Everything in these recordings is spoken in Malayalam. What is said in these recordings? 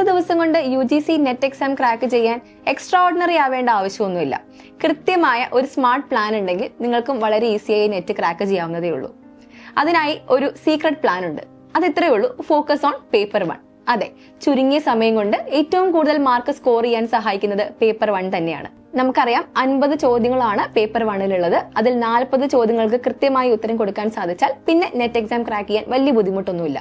പത്ത് ദിവസം കൊണ്ട് U G C net exam crack ചെയ്യാൻ എക്സ്ട്രാ ഓർഡിനറി ആവേണ്ട ആവശ്യമൊന്നുമില്ല. കൃത്യമായ ഒരു സ്മാർട്ട് പ്ലാൻ ഉണ്ടെങ്കിൽ നിങ്ങൾക്കും വളരെ ഈസിയായി നെറ്റ് ക്രാക്ക് ചെയ്യാവുന്നതേ ഉള്ളൂ. അതിനായി ഒരു സീക്രട്ട് പ്ലാൻ ഉണ്ട്. അത് ഇത്രയേ ഉള്ളൂ. ഫോക്കസ് ഓൺ പേപ്പർ വൺ അതെ ചുരുങ്ങിയ സമയം കൊണ്ട് ഏറ്റവും കൂടുതൽ മാർക്ക് സ്കോർ ചെയ്യാൻ സഹായിക്കുന്നത് പേപ്പർ വൺ തന്നെയാണ്. നമുക്കറിയാം അൻപത് ചോദ്യങ്ങളാണ് പേപ്പർ വണ്ണിലുള്ളത് അതിൽ നാൽപ്പത് ചോദ്യങ്ങൾക്ക് കൃത്യമായി ഉത്തരം കൊടുക്കാൻ സാധിച്ചാൽ പിന്നെ നെറ്റ് എക്സാം ക്രാക്ക് ചെയ്യാൻ വലിയ ബുദ്ധിമുട്ടൊന്നുമില്ല.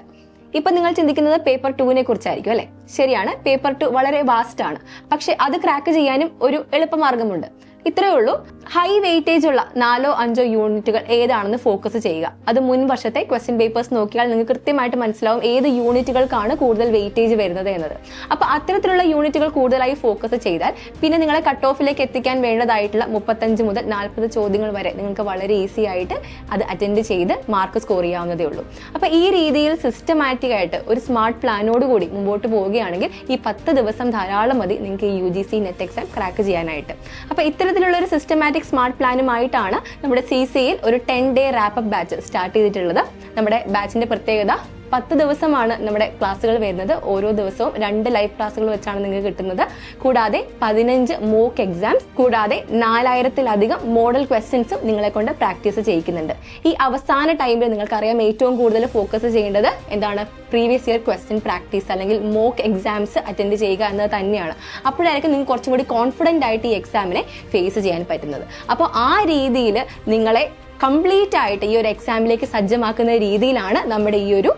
ഇപ്പൊ നിങ്ങൾ ചിന്തിക്കുന്നത് പേപ്പർ ടുവിനെ കുറിച്ചായിരിക്കും അല്ലെ? ശരിയാണ് പേപ്പർ ടു വളരെ വാസ്റ്റ് ആണ്. പക്ഷെ അത് ക്രാക്ക് ചെയ്യാനും ഒരു എളുപ്പമാർഗമുണ്ട്. ഇത്രയേ ഉള്ളൂ. ഹൈ വെയിറ്റേജ് ഉള്ള നാലോ അഞ്ചോ യൂണിറ്റുകൾ ഏതാണെന്ന് ഫോക്കസ് ചെയ്യുക. അത് മുൻ വർഷത്തെ ക്വസ്റ്റ്യൻ പേപ്പേഴ്സ് നോക്കിയാൽ നിങ്ങൾക്ക് കൃത്യമായിട്ട് മനസ്സിലാവും ഏത് യൂണിറ്റുകൾക്കാണ് കൂടുതൽ വെയിറ്റേജ് വരുന്നത് എന്നത്. അപ്പൊ അത്തരത്തിലുള്ള യൂണിറ്റുകൾ കൂടുതലായി ഫോക്കസ് ചെയ്താൽ പിന്നെ നിങ്ങളെ കട്ട് ഓഫിലേക്ക് എത്തിക്കാൻ വേണ്ടതായിട്ടുള്ള മുപ്പത്തഞ്ച് മുതൽ നാൽപ്പത് ചോദ്യങ്ങൾ വരെ നിങ്ങൾക്ക് വളരെ ഈസി ആയിട്ട് അത് അറ്റൻഡ് ചെയ്ത് മാർക്ക് സ്കോർ ചെയ്യാവുന്നതേ ഉള്ളൂ. അപ്പൊ ഈ രീതിയിൽ സിസ്റ്റമാറ്റിക് ആയിട്ട് ഒരു സ്മാർട്ട് പ്ലാനോട് കൂടി മുമ്പോട്ട് പോവുകയാണെങ്കിൽ ഈ പത്ത് ദിവസം ധാരാളം മതി നിങ്ങൾക്ക് ഈ U G C net exam crack ചെയ്യാനായിട്ട്. അപ്പൊ ഇത്തരത്തിലുള്ള ഒരു സിസ്റ്റമാറ്റിക് സ്മാർട്ട് പ്ലാനുമായിട്ടാണ് നമ്മുടെ സി സിയിൽ ഒരു ten day rap batch start ചെയ്തിട്ടുള്ളത്. നമ്മുടെ ബാച്ചിന്റെ പ്രത്യേകത പത്ത് ദിവസമാണ് നമ്മുടെ ക്ലാസ്സുകൾ വരുന്നത്. ഓരോ ദിവസവും രണ്ട് ലൈവ് ക്ലാസ്സുകൾ വെച്ചാണ് നിങ്ങൾക്ക് കിട്ടുന്നത്. കൂടാതെ പതിനഞ്ച് മോക്ക് എക്സാംസ് കൂടാതെ നാലായിരത്തിലധികം മോഡൽ ക്വസ്റ്റ്യൻസും നിങ്ങളെ കൊണ്ട് പ്രാക്ടീസ് ചെയ്യിക്കുന്നുണ്ട്. ഈ അവസാന ടൈമിൽ നിങ്ങൾക്കറിയാം ഏറ്റവും കൂടുതൽ ഫോക്കസ് ചെയ്യേണ്ടത് എന്താണ്? പ്രീവിയസ് ഇയർ ക്വസ്റ്റ്യൻ പ്രാക്ടീസ് അല്ലെങ്കിൽ മോക്ക് എക്സാംസ് അറ്റൻഡ് ചെയ്യുക എന്നത് തന്നെയാണ്. അപ്പോഴായിരിക്കും നിങ്ങൾക്ക് കുറച്ചും കൂടി കോൺഫിഡന്റ് ആയിട്ട് ഈ എക്സാമിനെ ഫേസ് ചെയ്യാൻ പറ്റുന്നത്. അപ്പോൾ ആ രീതിയിൽ നിങ്ങളെ കംപ്ലീറ്റ് ആയിട്ട് ഈ ഒരു എക്സാമിലേക്ക് സജ്ജമാക്കുന്ന രീതിയിലാണ് നമ്മുടെ ഈ ഒരു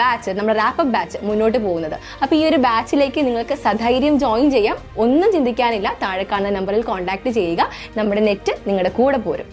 ബാച്ച് നമ്മുടെ റാപ്പപ്പ് ബാച്ച് മുന്നോട്ട് പോകുന്നത്. അപ്പോൾ ഈ ഒരു ബാച്ചിലേക്ക് നിങ്ങൾക്ക് സധൈര്യം ജോയിൻ ചെയ്യാം. ഒന്നും ചിന്തിക്കാനില്ല. താഴെ കാണുന്ന നമ്പറിൽ കോൺടാക്ട് ചെയ്യുക. നമ്മുടെ നെറ്റ് നിങ്ങളുടെ കൂടെ പോരും.